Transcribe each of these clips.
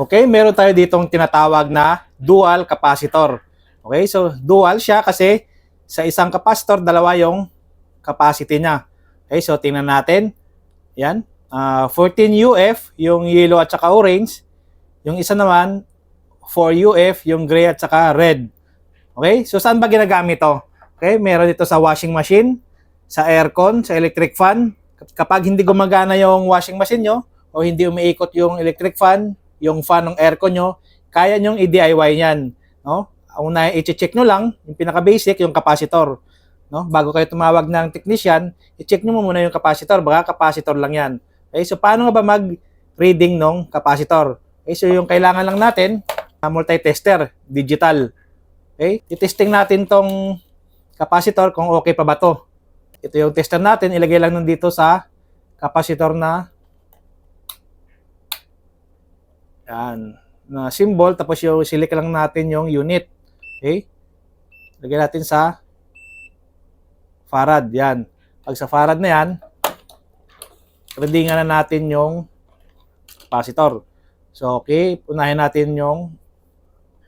Okay, meron tayo ditong tinatawag na dual capacitor. Okay, so dual siya kasi sa isang capacitor, dalawa yung capacity niya. Okay, so tingnan natin. Yan. Ah, 14 UF, yung yellow at saka orange. Yung isa naman, 4 UF, yung gray at saka red. Okay, so saan ba ginagamit to? Okay, meron dito sa washing machine, sa aircon, sa electric fan. Kapag hindi gumagana yung washing machine nyo, o hindi umiikot yung electric fan, yung fan ng aircon nyo, kaya nyong i-DIY yan. No? Una, i-check nyo lang, yung pinaka-basic, yung capacitor. No? Bago kayo tumawag ng technician, i-check nyo muna yung capacitor, baka capacitor lang yan. Okay, so paano nga ba mag-reading ng capacitor? Okay, so yung kailangan lang natin, uh, multi-tester, digital. Okay, i-testing natin tong capacitor kung okay pa ba to. Ito yung tester natin, ilagay lang nun dito sa capacitor na yan, na symbol, tapos yung select lang natin yung unit. Okay? Lagay natin sa farad, yan. Pag sa farad na yan, readingan na natin yung capacitor. So, okay, unahin natin yung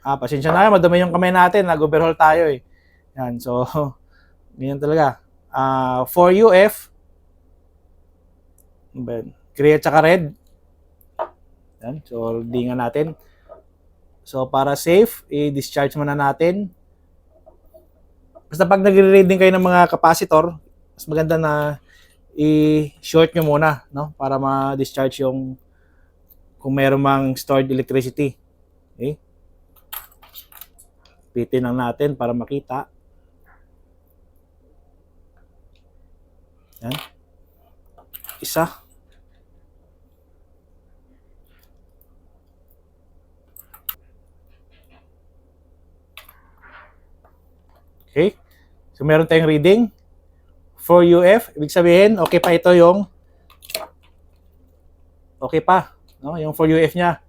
ah, pasensya na, madumi yung kamay natin, nag-overhaul tayo eh. Yan, so, ganyan talaga. Ah, 4 UF, ano ba yun? gray at saka red. Yan, so, readingan natin. So, para safe, i-discharge muna natin. Basta pag nagre-reading kayo ng mga capacitor, mas maganda na i-short nyo muna, no? Para ma-discharge yung kung meron mang stored electricity. Okay? Pitin lang natin para makita. Yan. Isa. Okay? So meron tayong reading. 4 UF, ibig sabihin, okay pa ito yung okay pa, no? Yung 4 UF niya,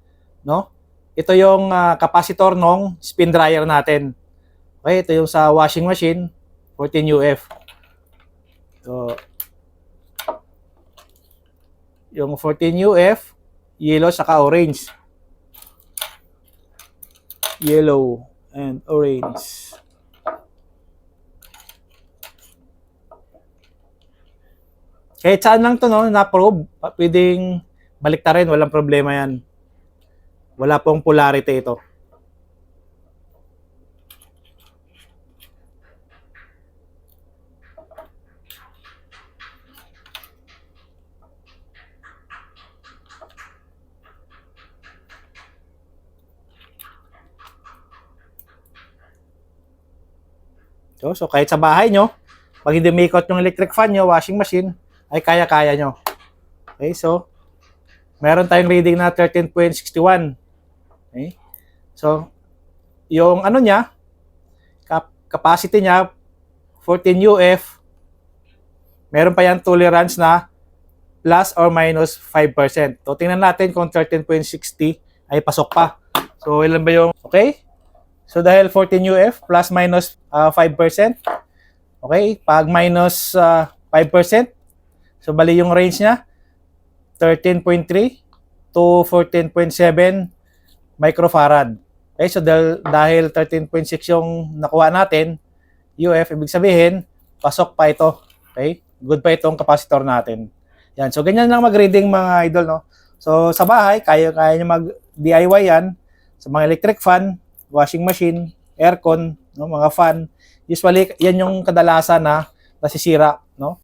no? Ito yung ah, capacitor ng spin dryer natin. Okay, ito yung sa washing machine, 14 UF. So, yung 14 UF, yellow saka orange. Yellow and orange. Kahit saan lang to, no, na-probe, pwedeng balik ta rin, walang problema yan. Wala pong polarity ito. So, so kahit sa bahay nyo, pag hindi umikot yung electric fan nyo, washing machine, ay kaya-kaya nyo. Okay, so, meron tayong reading na 13.61. Okay? So, yung ano niya, cap- capacity niya, 14 UF, meron pa yan tolerance na plus or minus 5%. So, tingnan natin kung 13.60 ay pasok pa. So, ilan ba yung, okay? So, dahil 14 UF, plus minus ah, 5%, okay? Pag minus ah, 5%, so bali yung range niya, 13.3 to 14.7 microfarad. Okay, so dahil, dahil 13.6 yung nakuha natin, UF, ibig sabihin, pasok pa ito. Okay? Good pa itong capacitor natin. Yan. So, ganyan lang mag-reading mga idol, no? So, sa bahay, kaya, kaya nyo mag-DIY yan. Sa mga electric fan, washing machine, aircon, no, mga fan. Usually, yan yung kadalasan na nasisira, no?